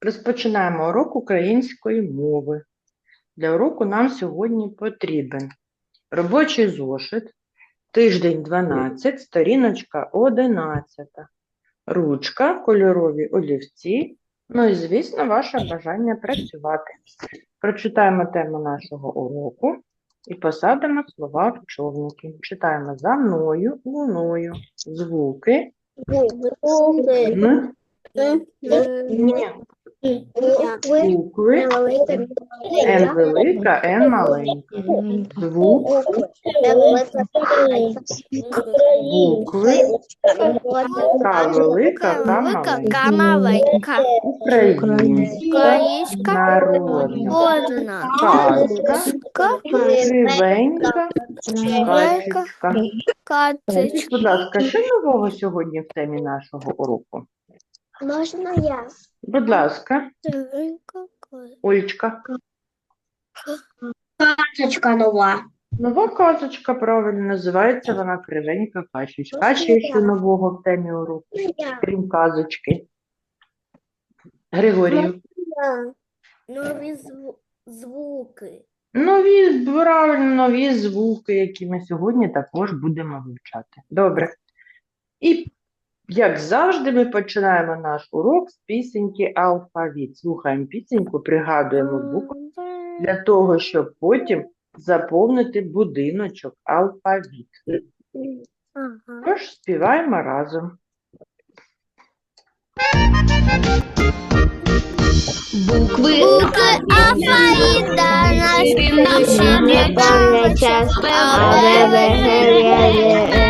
Розпочинаємо урок української мови. Для уроку нам сьогодні потрібен робочий зошит, тиждень 12, сторіночка 11, ручка, кольорові олівці, ну і, звісно, ваше бажання працювати. Прочитаємо тему нашого уроку і посадимо слова в човники. Читаємо за мною, луною, звуки, н, ні, букви, Н велика, Н маленька. Звук, букви, К велика, К маленька. Маленька. Українська, Українська. народна, казка, Кривенька. Катечка. будь ласка, що нового сьогодні в темі нашого уроку? Можна я? Будь ласка. Олечка. Качечка нова. Нова казочка, правильно називається вона кривенька качечка. А ще що нового в темі уроку, крім казочки? Григорію. Нові зву- звуки. Нові, правильно, нові звуки, які ми сьогодні також будемо вивчати. Добре. І, як завжди, ми починаємо наш урок з пісеньки алфавіт. Слухаємо пісеньку, пригадуємо букви для того, щоб потім заповнити будиночок алфавіт. Ага. Тож співаємо разом. Букви. Букви алфавіта наш наші не час, але Одна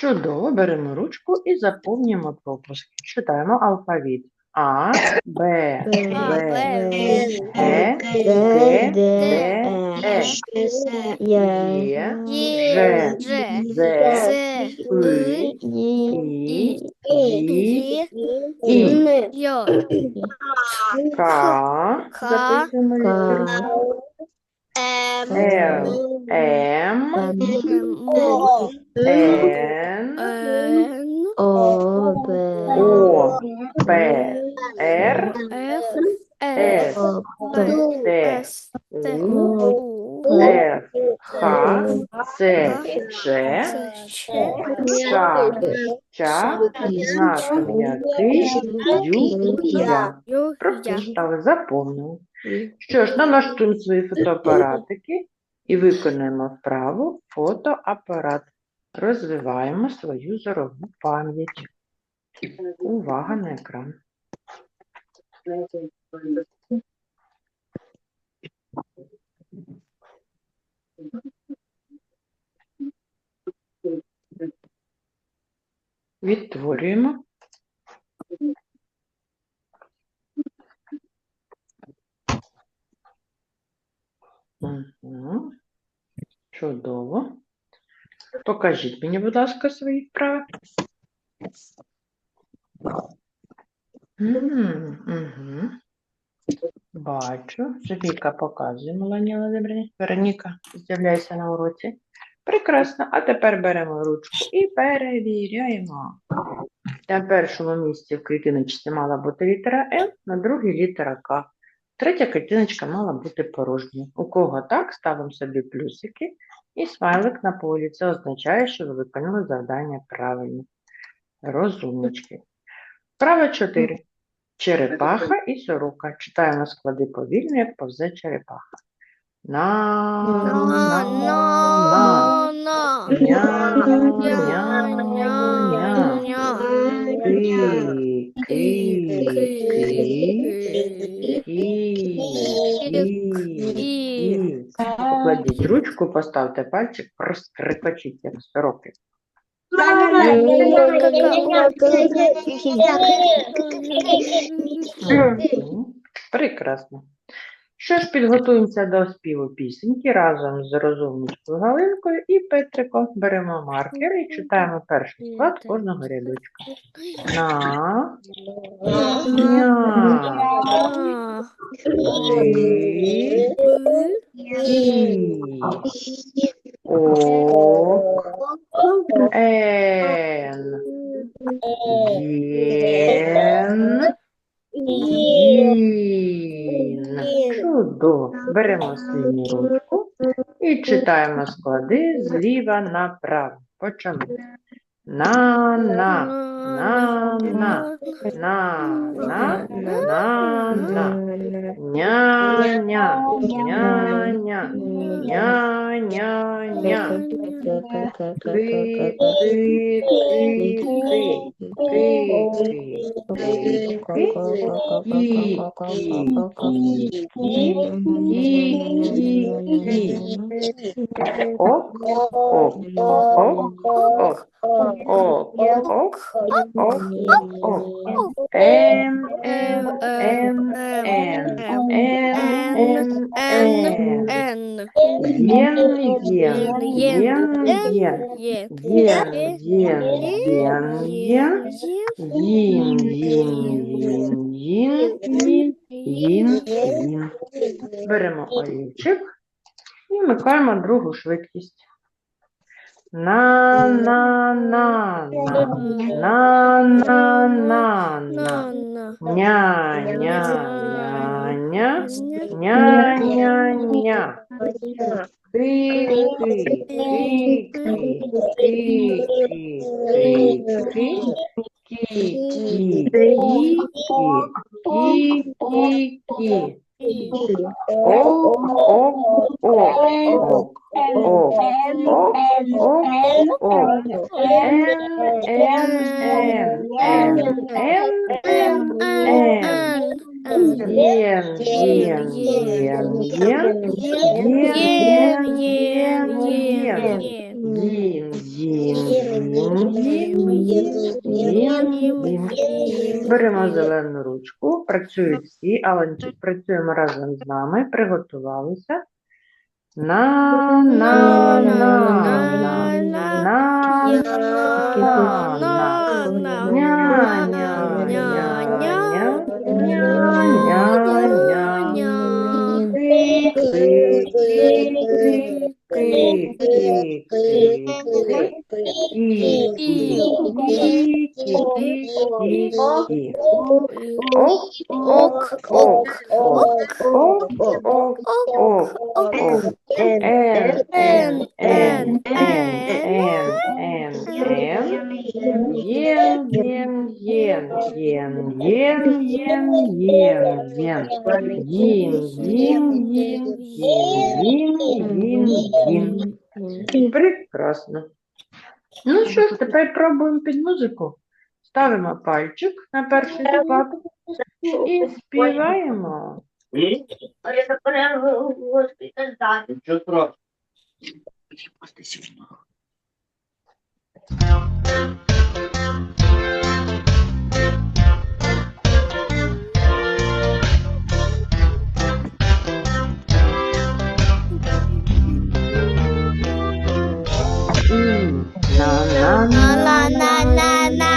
Чудово, беремо ручку і заповнюємо пропуски. Читаємо алфавіт. А, Б, В, Е, Г, Д, Е, Є, Ж, З, И, І, І, І, К, К, записуємо літеру. Л, М, Н, Н, О, П, Р, Ф, С, Т, С, Т, У, У, Ф, Х, Ц, Ч, Ч, Ша, Ча, м'який, Ю, Я. Ю, Я. Прочитали, заповнили. Що ж, налаштуємо свої фотоапаратики і виконуємо вправу фотоапарат. Розвиваємо свою зорову пам'ять. Увага на екран. Відтворюємо. Угу. Чудово. Покажіть мені, будь ласка, свої вправи. Угу. Бачу. Софійка показує Меланія Володимирівна. Вероніка, з'являйся на уроці. Прекрасно. А тепер беремо ручку і перевіряємо. На першому місці в клітиночці мала бути літера Л, на другій літера К. Третя клітиночка мала бути порожньою. У кого так, ставимо собі плюсики і смайлик на полі. Це означає, що ви виконали завдання правильно. Розумнички. Вправа 4. Черепаха і сорока. Читаємо склади повільно, як повзе черепаха. На, На, на, на. на, на. Ня, Ня, ня, ня, ня. Ки, ки, ки. Покладіть ручку, поставте пальчик, розкрикочіть, як сороки. Мгм. Прекрасно. Що ж, підготуємося до співу пісеньки разом з розумничкою Галинкою і Петриком. Беремо маркер і читаємо перший склад кожного рядочка. На, ня, ок, ен, єн, Він. Чудово. Беремо синю ручку і читаємо склади зліва направо. Почали. На, на, на, на, на, на, на, на. Ня, ня, ня, ня, ня, ня, ня. Ти, ти, ти, ти, ти, O, o, o, o, o. О, ок, ок, Беремо олівчик і микаємо другу швидкість. На, на, на, на, на, на, на, на. на, на, Ня, ня, ня, ня, ня, ня, ня. Ти, ти, ти, ти, ти, ти, ти, ти. Кі, кі, кі, кі, кі, Bien, bien, bien, bien. Працюють всі, але працюємо разом з нами, приготувалися. На, на, на, на, на, на, на, на. Ня, ня, ня, ня, ня, ня, ня. Н, Н. Прекрасно. Ну що ж, тепер пробуємо під музику. Ставимо пальчик на перший склад і співаємо. Olha para o hospitalidade. Eu te trouxe. Na na na na na na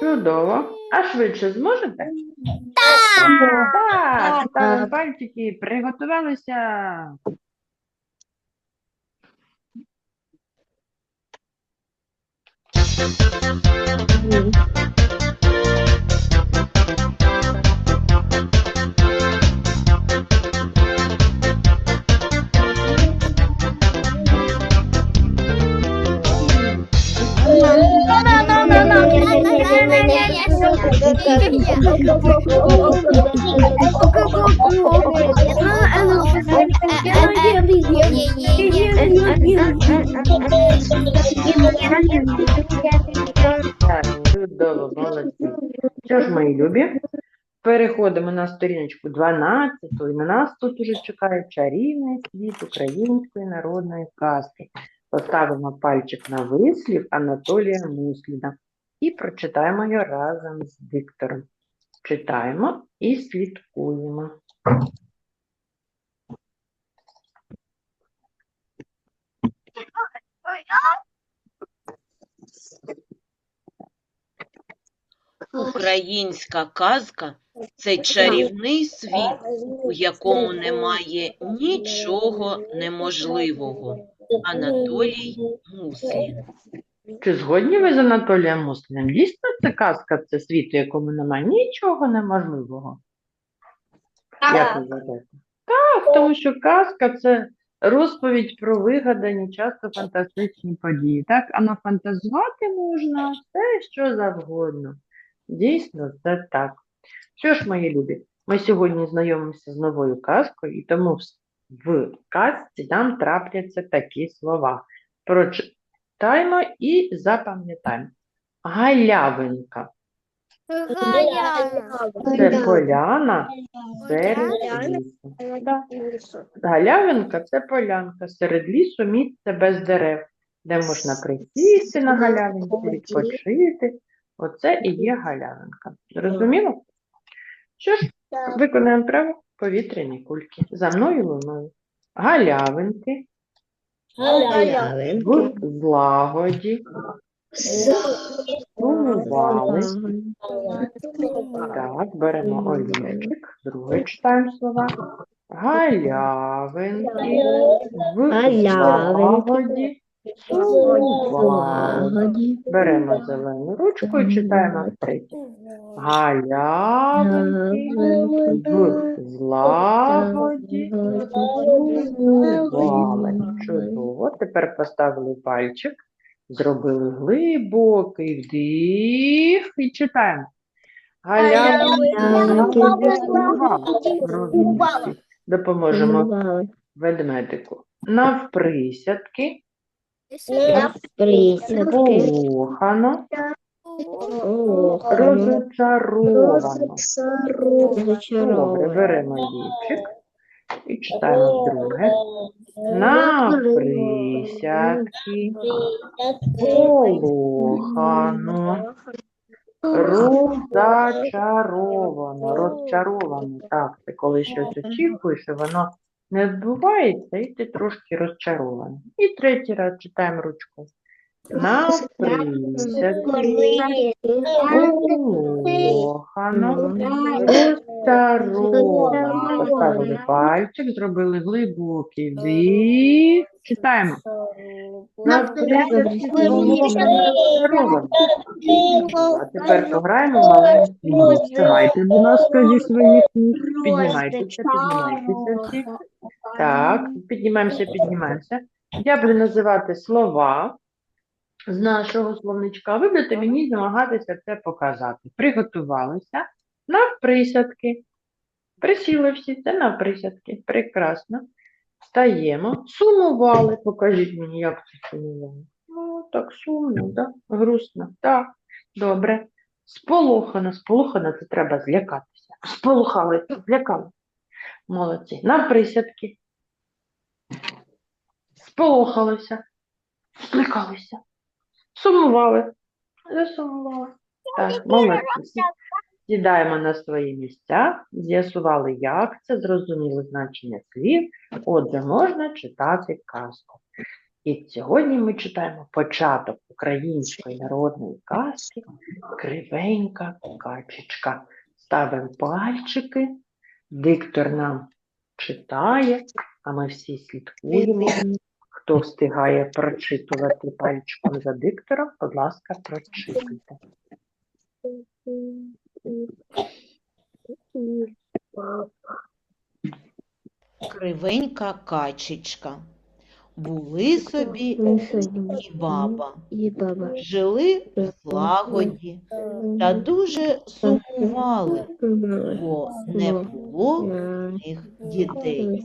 Чудово. А швидше зможете? О, е, пальчики приготувалися. Що ж, мої любі, переходимо на сторіночку 12, і на нас тут уже чекає чарівний світ української народної казки. Поставимо пальчик на вислів Анатолія Мусліна і прочитаємо його разом з диктором. Читаємо і слідкуємо. Українська казка це чарівний світ, у якому немає нічого неможливого. Анатолій Муслін. Чи згодні ви з Анатолієм Мусліним? Дійсно, це казка, це світ, у якому немає нічого неможливого. Як ви вважаєте? Так, тому що казка це розповідь про вигадані, часто фантастичні події. Так, а нафантазувати можна все, що завгодно. Дійсно, це так. Що ж, мої любі, ми сьогодні знайомимося з новою казкою, і тому в, казці нам трапляться такі слова. Прочитаємо і запам'ятаємо. Галявинка. Це поляна серед лісу. Галявинка це полянка серед лісу, місце без дерев, де можна присісти на галявинці, відпочити. Оце і є галявинка. Зрозуміло? Що ж, виконаємо право повітряні кульки. За мною луною. Галявинки в злагоді сумували. Так, беремо олівчик, друге читаємо слова. Галявинки в злагоді Беремо зелену ручку і читаємо третє. Галявинки в злагоді. Чудово. Тепер поставили пальчик, зробили глибокий вдих і читаємо. Галявинки в Допоможемо ведмедику. Навприсядки, полохано, розочаровано. Добре, беремо лічик і читаємо друге. Навприсядки, полохано, розчаровано, розчаровано. Так, це коли щось очікуєш, і воно не відбувається, і ти трошки розчарований. І третій раз читаємо ручку. Розчаровано. Поставили пальчик, зробили глибокий вдих. Читаємо. Розчаровано. А тепер пограємо маленький міст. Будь ласка, зі своїх ніг. Піднімайтеся, піднімайтеся всі. Так, піднімаємося, піднімаємося. Я буду називати слова з нашого словничка. Ви будете мені намагатися це показати. Приготувалися навприсядки. Присіли всі, це навприсядки. Прекрасно. Встаємо. Сумували. Покажіть мені, як це сумували. Ну, так сумно, так? Грустно. Так, добре. Сполохано, сполохано, це треба злякатися. Сполохали, злякали. Молодці. Навприсядки. Сполохалися, злякалися. Сумували. Засумували. Так, молодці. Сідаємо на свої місця, з'ясували, як це, зрозуміли значення слів. Отже, можна читати казку. І сьогодні ми читаємо початок української народної казки Кривенька качечка. Ставимо пальчики, диктор нам читає, а ми всі слідкуємо. Хто встигає прочитувати пальчиком за диктором, будь ласка, прочитуйте. Кривенька качечка. Були собі. І баба. Жили в злагоді та дуже сумували, бо не було в них дітей.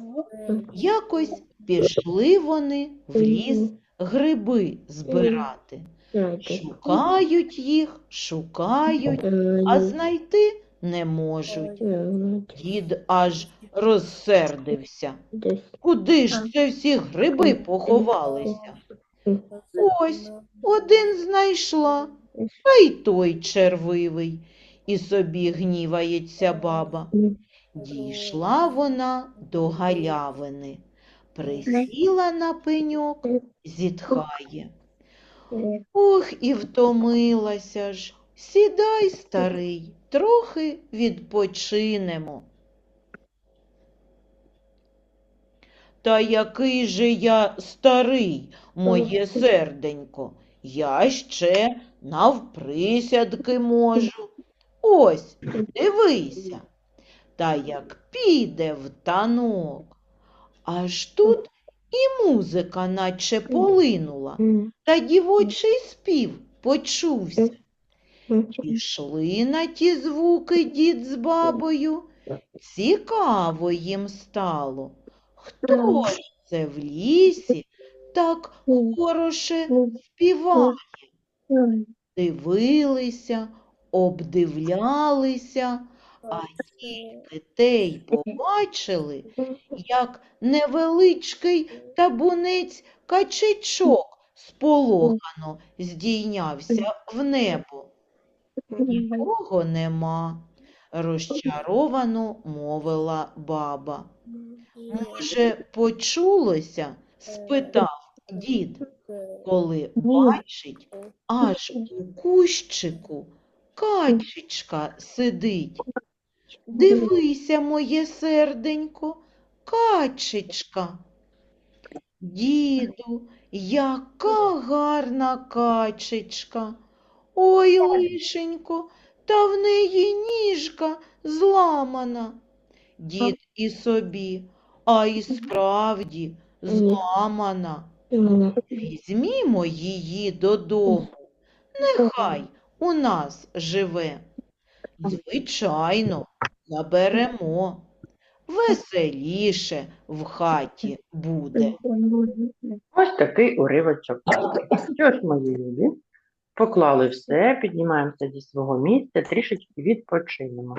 Якось Пішли вони в ліс гриби збирати. Шукають їх, шукають, а знайти не можуть. Дід аж розсердився. Куди ж це всі гриби поховалися? Ось один знайшла, а й той червивий. І собі гнівається баба. Дійшла вона до галявини, присіла на пеньок, зітхає. Ох, і втомилася ж. Сідай, старий, трохи відпочинемо. Та який же я старий, моє серденько, я ще навприсядки можу. Ось, дивися. Та як піде в танок, аж тут і музика наче полинула, та дівочий спів почувся. Пішли на ті звуки дід з бабою. Цікаво їм стало. Хто ж це в лісі так хороше співає? Дивилися, обдивлялися, а тільки те й побачили, як невеличкий табунець качечок сполохано здійнявся в небо. Нікого нема, розчаровано мовила баба. Може, почулося? спитав дід, коли бачить, аж у кущику качечка сидить. Дивися, моє серденько, качечка. Діду, яка гарна качечка. Ой, лишенько, та в неї ніжка зламана. Дід і собі, а й справді зламана. Візьмімо її додому, нехай у нас живе. Звичайно, заберемо. Веселіше в хаті буде. Ось такий уривочок. Що ж, мої любі, поклали все, піднімаємося зі свого місця, трішечки відпочинемо.